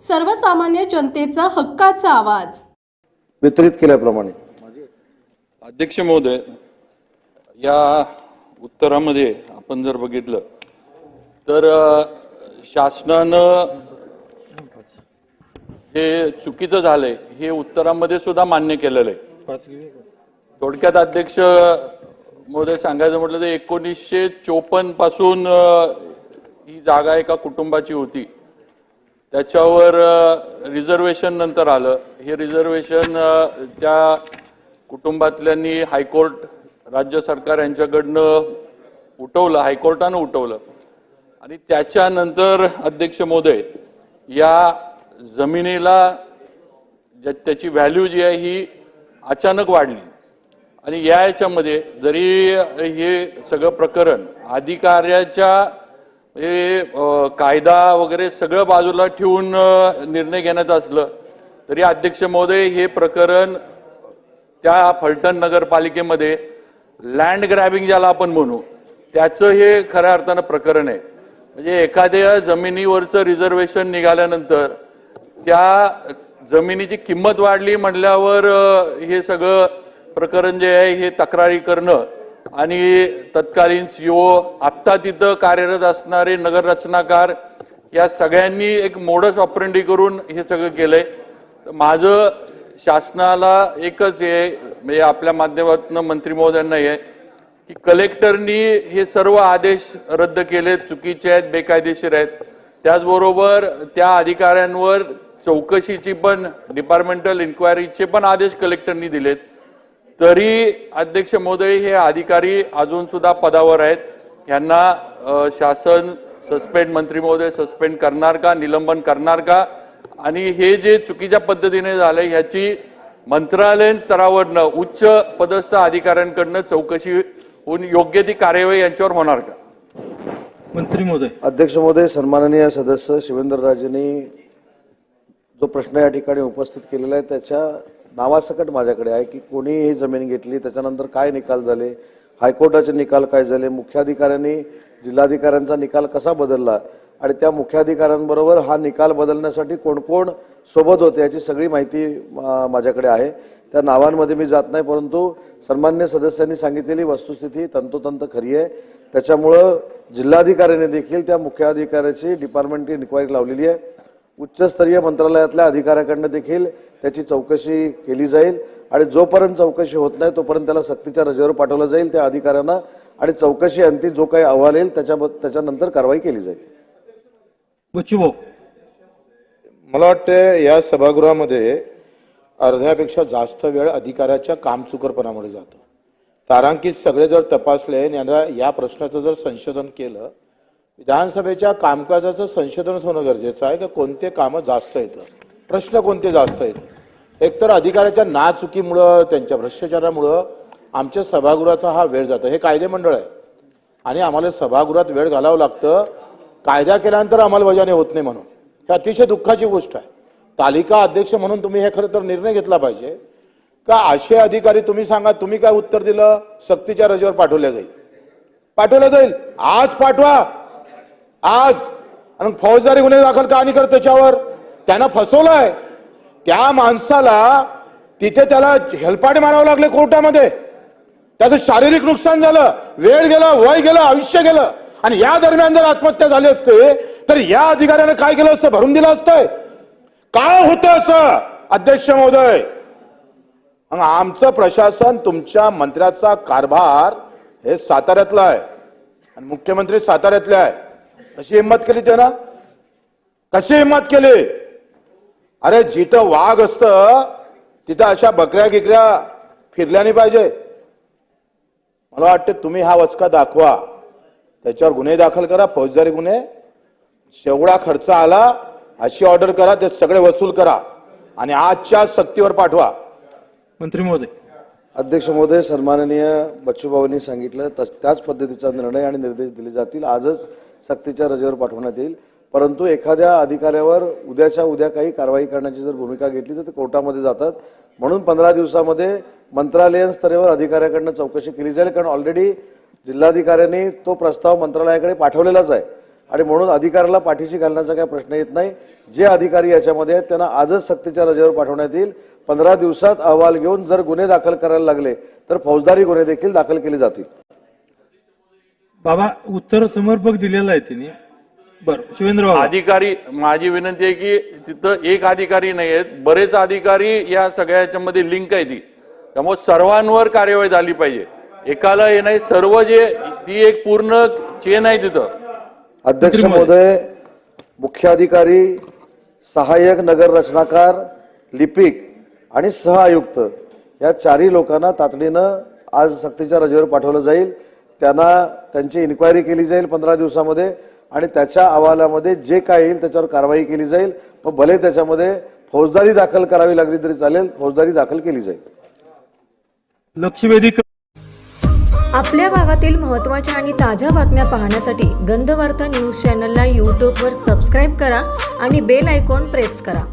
सर्वसामान्य जनतेचा हक्काचा आवाज. वितरित केल्याप्रमाणे. अध्यक्ष महोदय या उत्तरामध्ये आपण जर बघितलं तर शासनानं हे चुकीचं झालंय हे उत्तरामध्ये सुद्धा मान्य केलेलं आहे. थोडक्यात अध्यक्ष महोदय सांगायचं म्हटलं तर एकोणीसशे चोपन्नपासून ही जागा एका कुटुंबाची होती. त्याच्यावर रिझर्वेशन नंतर आलं. हे रिझर्वेशन त्या कुटुंबातल्यांनी हायकोर्ट राज्य सरकार यांच्याकडनं उठवलं हायकोर्टानं उठवलं. आणि त्याच्यानंतर अध्यक्ष मोदय या जमिनीला ज्या- त्याची व्हॅल्यू जी आहे ही अचानक वाढली. आणि या याच्यामध्ये जरी हे सगळं प्रकरण अधिकाऱ्याच्या म्हणजे, हे कायदा वगैरे सगळं बाजूला ठेवून निर्णय घेण्याचं असलं तरी अध्यक्ष महोदय हे प्रकरण त्या फलटण नगरपालिकेमध्ये लँड ग्रॅबिंग ज्याला आपण म्हणू त्याचं हे खऱ्या अर्थानं प्रकरण आहे. म्हणजे एखाद्या जमिनीवरचं रिझर्वेशन निघाल्यानंतर त्या जमिनीची किंमत वाढली म्हटल्यावर हे सगळं प्रकरण जे आहे हे तक्रारी करणं आणि तत्कालीन सीओ आत्ता तिथं कार्यरत असणारे नगररचनाकार या सगळ्यांनी एक मोडस ऑपरेंडी करून हे सगळं केलंय. माझं शासनाला एकच हे म्हणजे आपल्या माध्यमातून मंत्री महोदयांना आहे की कलेक्टरनी हे सर्व आदेश रद्द केलेत चुकीचे आहेत बेकायदेशीर आहेत. त्याचबरोबर त्या अधिकाऱ्यांवर चौकशीची पण डिपार्टमेंटल इन्क्वायरीचे पण आदेश कलेक्टरनी दिलेत. तरी अध्यक्ष महोदय हे अधिकारी अजून सुद्धा पदावर आहेत. ह्यांना अ, शासन सस्पेंड मंत्री महोदय सस्पेंड करणार का निलंबन करणार का? आणि हे जे चुकीच्या पद्धतीने झालंय ह्याची मंत्रालयीन स्तरावरनं उच्च पदस्थ अधिकाऱ्यांकडनं चौकशी होऊन योग्य ती कार्यवाही यांच्यावर होणार का? मंत्री महोदय. अध्यक्ष महोदय सन्माननीय सदस्य शिवेंद्रराजेंनी जो प्रश्न या ठिकाणी उपस्थित केलेला आहे त्याच्या नावासकट माझ्याकडे आहे की कोणी ही जमीन घेतली त्याच्यानंतर काय निकाल झाले हायकोर्टाचे निकाल काय झाले मुख्याधिकाऱ्यांनी जिल्हाधिकाऱ्यांचा निकाल कसा बदलला आणि त्या मुख्याधिकाऱ्यांबरोबर हा निकाल बदलण्यासाठी कोण कोण सोबत होते याची सगळी माहिती माझ्याकडे आहे. त्या नावांमध्ये मी जात नाही परंतु सन्मान्य सदस्यांनी सांगितलेली वस्तुस्थिती तंतोतंत खरी आहे. त्याच्यामुळं जिल्हाधिकाऱ्यांनी देखील त्या मुख्याधिकाऱ्याची डिपार्टमेंटची इन्क्वायरी लावलेली आहे. उच्चस्तरीय मंत्रालयातल्या अधिकाऱ्याकडनं देखील त्याची चौकशी केली जाईल आणि जोपर्यंत चौकशी होत नाही तोपर्यंत त्याला सक्तीच्या रजेवर पाठवलं जाईल त्या अधिकाऱ्यांना आणि चौकशी अंती जो काही अहवाल येईल त्याच्या त्याच्यानंतर कारवाई केली जाईल. मला वाटतं या सभागृहामध्ये अर्ध्यापेक्षा जास्त वेळ अधिकाऱ्याच्या कामचुकरपणामुळे जातो. तारांकित सगळे जर तपासले आणि यांना या प्रश्नाचं जर संशोधन केलं विधानसभेच्या कामकाजाचं संशोधनच होणं गरजेचं आहे का? कोणते कामं जास्त येतं प्रश्न कोणते जास्त येतं एकतर अधिकाऱ्याच्या नाचुकीमुळं त्यांच्या भ्रष्टाचारामुळं आमच्या सभागृहाचा हा वेळ जातो. हे कायदे मंडळ आहे. आणि आम्हाला सभागृहात वेळ घालावं लागतं. कायदा केल्यानंतर अंमलबजावणी होत नाही म्हणून. हे अतिशय दुःखाची गोष्ट आहे. तालिका अध्यक्ष म्हणून तुम्ही हे खरं तर निर्णय घेतला पाहिजे. का असे अधिकारी तुम्ही सांगा तुम्ही काय उत्तर दिलं? सक्तीच्या रजेवर पाठवल्या जाईल. पाठवलं जाईल. आज पाठवा. आज आणि फौजदारी गुन्हे दाखल का आणि कर त्याच्यावर त्यानं फसवलंय. त्या माणसाला तिथे त्याला हेलपाटे मारावं लागले कोर्टामध्ये. त्याचं शारीरिक नुकसान झालं वेळ गेला वय गेलं आयुष्य गेलं. आणि या दरम्यान जर आत्महत्या झाली असते तर या अधिकाऱ्यानं काय केलं असतं? भरून दिलं असतंय. काय होतं असं? अध्यक्ष महोदय मग आमचं प्रशासन तुमच्या मंत्र्याचा कारभार हे साताऱ्यातला आहे. आणि मुख्यमंत्री साताऱ्यातले आहे. कशी हिंमत केली त्यानं? कशी हिंमत केली? अरे जिथं वाघ असतं तिथं अशा बकऱ्या गिकऱ्या फिरल्या नाही पाहिजे. मला वाटतं तुम्ही हा वचका दाखवा. त्याच्यावर गुन्हे दाखल करा फौजदारी गुन्हे. जेवढा खर्च आला अशी ऑर्डर करा ते सगळे वसूल करा. आणि आजच्या सक्तीवर पाठवा. मंत्री महोदय. अध्यक्ष महोदय सन्माननीय बच्चूभाऊंनी सांगितलं तस- त्याच पद्धतीचा निर्णय आणि निर्देश दिले जातील. आजच सक्तीच्या रजेवर पाठवण्यात येईल. परंतु एखाद्या अधिकाऱ्यावर उद्याच्या उद्या काही कारवाई करण्याची जर भूमिका घेतली तर ते कोर्टामध्ये जातात. म्हणून पंधरा दिवसामध्ये मंत्रालयीन स्तरावर अधिकाऱ्याकडनं चौकशी केली जाईल कारण ऑलरेडी जिल्हाधिकाऱ्यांनी तो प्रस्ताव मंत्रालयाकडे पाठवलेलाच आहे. आणि म्हणून अधिकाऱ्याला पाठीशी घालण्याचा काही प्रश्न येत नाही. जे अधिकारी याच्यामध्ये आहेत त्यांना आजच सक्तीच्या रजेवर पाठवण्यात येईल. पंधरा दिवसात अहवाल घेऊन जर गुन्हे दाखल करायला लागले तर फौजदारी गुन्हे देखील दाखल केले जातील. बाबा उत्तर समर्पक दिलेलं आहे त्यांनी बर शिवेंद्र बाबा अधिकारी माझी विनंती आहे की तिथं एक अधिकारी नाही आहेत बरेच अधिकारी या सगळ्या याच्यामध्ये लिंक आहे ती. त्यामुळे सर्वांवर कार्यवाही झाली पाहिजे. एकाला हे नाही सर्व जे ती एक पूर्ण चेन आहे तिथं. अध्यक्ष महोदय मुख्याधिकारी सहाय्यक नगर रचनाकार लिपिक आणि सह आयुक्त या चारही लोकांना तातडीनं आज सक्तीच्या रजेवर पाठवलं जाईल. त्यांना त्यांची इन्क्वायरी केली जाईल पंधरा दिवसामध्ये आणि त्याच्या अहवालामध्ये जे काय येईल त्याच्यावर कारवाई केली जाईल. मग भले त्याच्यामध्ये फौजदारी दाखल करावी लागली तरी चालेल फौजदारी दाखल केली जाईल. लक्षवेधी आपल्या भागातील महत्त्वाच्या आणि ताज्या बातम्या पाहण्यासाठी गंधवार्ता न्यूज चॅनलला यूट्यूबवर सबस्क्राईब करा आणि बेल आयकॉन प्रेस करा.